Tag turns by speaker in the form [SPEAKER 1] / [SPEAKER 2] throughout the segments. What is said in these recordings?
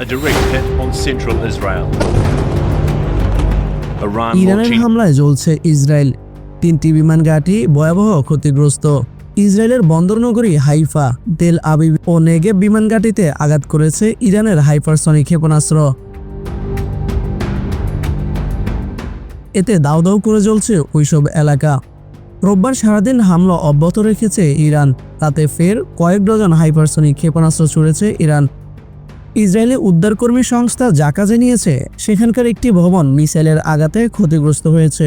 [SPEAKER 1] a direct hit on central Israel. Iran
[SPEAKER 2] ইরানের হামলায় জ্বলছে ইসরায়েল। তিনটি বিমান ঘাঁটি ভয়াবহ ক্ষতিগ্রস্ত। ইসরায়েলের বন্দরনগরী হাইফা তেল আবিব ও নেগেব বিমান ঘাঁটিতে আঘাত করেছে ইরানের হাইপারসনিক ক্ষেপণাস্ত্র। এতে দাউ দাউ করে জ্বলছে ওইসব এলাকা। রোববার সারাদিন হামলা অব্যাহত রেখেছে ইরান। তাতে ফের কয়েক ডজন হাইপারসনিক ক্ষেপণাস্ত্র ছুড়েছে ইরান। ইসরায়েলি উদ্ধারকর্মী সংস্থা যা জাকা জানিয়েছে সেখানকার একটি ভবন মিসাইলের আঘাতে ক্ষতিগ্রস্ত হয়েছে।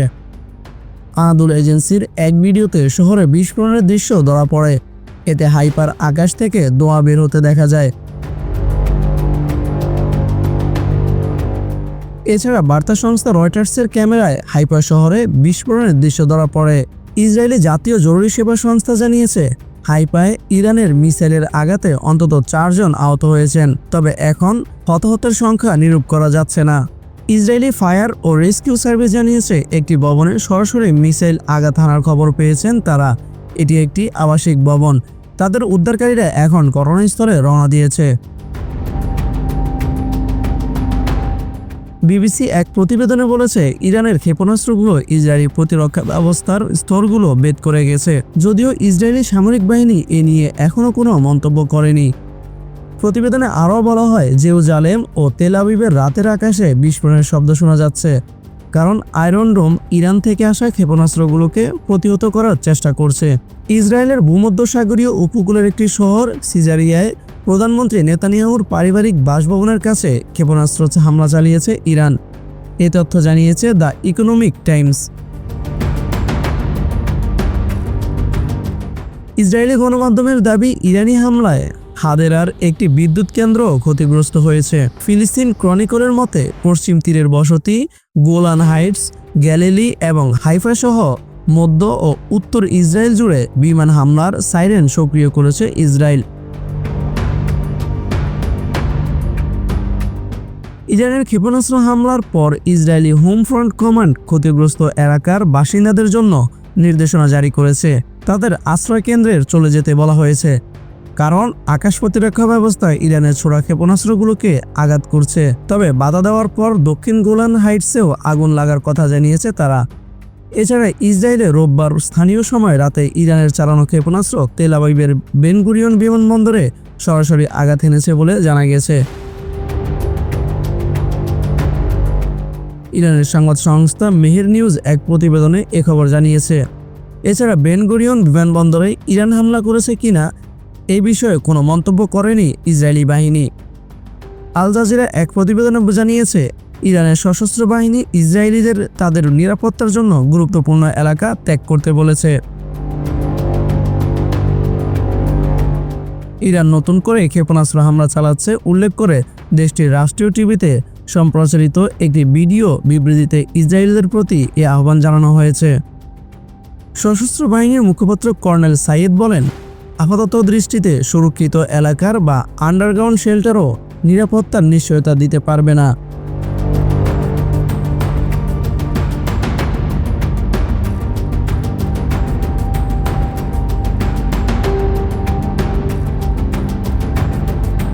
[SPEAKER 2] আনাদুল এজেন্সির এক ভিডিওতে শহরে বিস্ফোরণের দৃশ্য ধরা পড়ে। এতে হাইপার আকাশ থেকে দোয়া বের হতে দেখা যায়। এছাড়া বার্তা সংস্থা রয়টার্সের ক্যামেরায় হাইপার শহরে বিস্ফোরণের দৃশ্য ধরা পড়ে। ইসরায়েলি জাতীয় জরুরি সেবা সংস্থা জানিয়েছে। হাইপায় ইরানের মিসাইলের আঘাতে অন্তত চারজন আহত হয়েছেন, তবে এখন হতাহতের সংখ্যা নিরূপ করা যাচ্ছে না। ইসরায়েলি ফায়ার ও রেস্কিউ সার্ভিস জানিয়েছে, একটি ভবনে সরাসরি মিসাইল আঘাত হানার খবর পেয়েছেন তারা। এটি একটি আবাসিক ভবন। তাদের উদ্ধারকারীরা এখন ঘটনাস্থলে রওনা দিয়েছে। বিবিসি এক প্রতিবেদনে বলেছে, ইরানের ক্ষেপণাস্ত্রগুলো ইসরায়েলি প্রতিরক্ষা ব্যবস্থার স্তরগুলো বেদ করে গেছে, যদিও ইসরায়েলি সামরিক বাহিনী এ নিয়ে এখনও কোনো মন্তব্য করেনি। প্রতিবেদনে আরও বলা হয়, জেরুজালেম ও তেল আবিবের রাতের আকাশে বিস্ফোরণের শব্দ শোনা যাচ্ছে, কারণ আয়রন ডোম ইরান থেকে আসা ক্ষেপণাস্ত্রগুলোকে প্রতিহত করার চেষ্টা করছে। ইসরায়েলের ভূমধ্যসাগরীয় উপকূলের একটি শহর সিজারিয়ায় প্রধানমন্ত্রী নেতানিয়াহুর পারিবারিক বাসভবনের কাছে ক্ষেপণাস্ত্র হামলা চালিয়েছে ইরান। এ তথ্য জানিয়েছে দ্য ইকোনমিক টাইমস। ইসরায়েলি গণমাধ্যমের দাবি, ইরানি হামলায় হাদেরার একটি বিদ্যুৎ কেন্দ্র ক্ষতিগ্রস্ত হয়েছে। ফিলিস্তিন ক্রনিকলের মতে, পশ্চিম তীরের বসতি, গোলান হাইটস, গ্যালিলি এবং হাইফা সহ মধ্য ও উত্তর ইসরায়েল জুড়ে বিমান হামলার সাইরেন সক্রিয় করেছে ইসরায়েল। ইরানের ক্ষেপণাস্ত্র হামলার পর ইসরায়েলি হোম ফ্রন্ট কমান্ড ক্ষতিগ্রস্ত এলাকার বাসিন্দাদের জন্য নির্দেশনা জারি করেছে। তাদের আশ্রয় কেন্দ্রের চলে যেতে বলা হয়েছে। কারণ আকাশ প্রতিরক্ষা ব্যবস্থায় ইরানের ছোড়া ক্ষেপণাস্ত্রগুলোকে আঘাত করছে। তবে বাধা দেওয়ার পর দক্ষিণ গোলান হাইটসেও আগুন লাগার কথা জানিয়েছে তারা। এছাড়া ইসরায়েলে রোববার স্থানীয় সময় রাতে ইরানের চালানো ক্ষেপণাস্ত্র তেল আবিবের বেনগুরিয়ন বিমানবন্দরে সরাসরি আঘাত এনেছে বলে জানা গেছে। ইরানের সংবাদ সংস্থা মেহের নিউজ এক প্রতিবেদনে এ খবর জানিয়েছে। এছাড়া বেনগুরিয়ন বিমানবন্দরে ইরান হামলা করেছে কিনা এই বিষয়ে কোনো মন্তব্য করেনি ইসরায়েলি বাহিনী। আল জাজিরা এক প্রতিবেদনে জানিয়েছে, ইরানের সশস্ত্র বাহিনী ইসরায়েলিদের তাদের নিরাপত্তার জন্য গুরুত্বপূর্ণ এলাকা ত্যাগ করতে বলেছে। ইরান নতুন করে ক্ষেপণাস্ত্র হামলা চালাচ্ছে, উল্লেখ করে দেশটির রাষ্ট্রীয় টিভিতে সম্প্রচারিত একটি ভিডিও বিবৃতিতে ইসরায়েলের প্রতি এ আহ্বান জানানো হয়েছে। সশস্ত্র বাহিনীর মুখপাত্র কর্নেল সাইয়েদ বলেন, আপাতত দৃষ্টিতে সুরক্ষিত এলাকার বা আন্ডারগ্রাউন্ড শেল্টারও নিরাপত্তার নিশ্চয়তা দিতে পারবে না।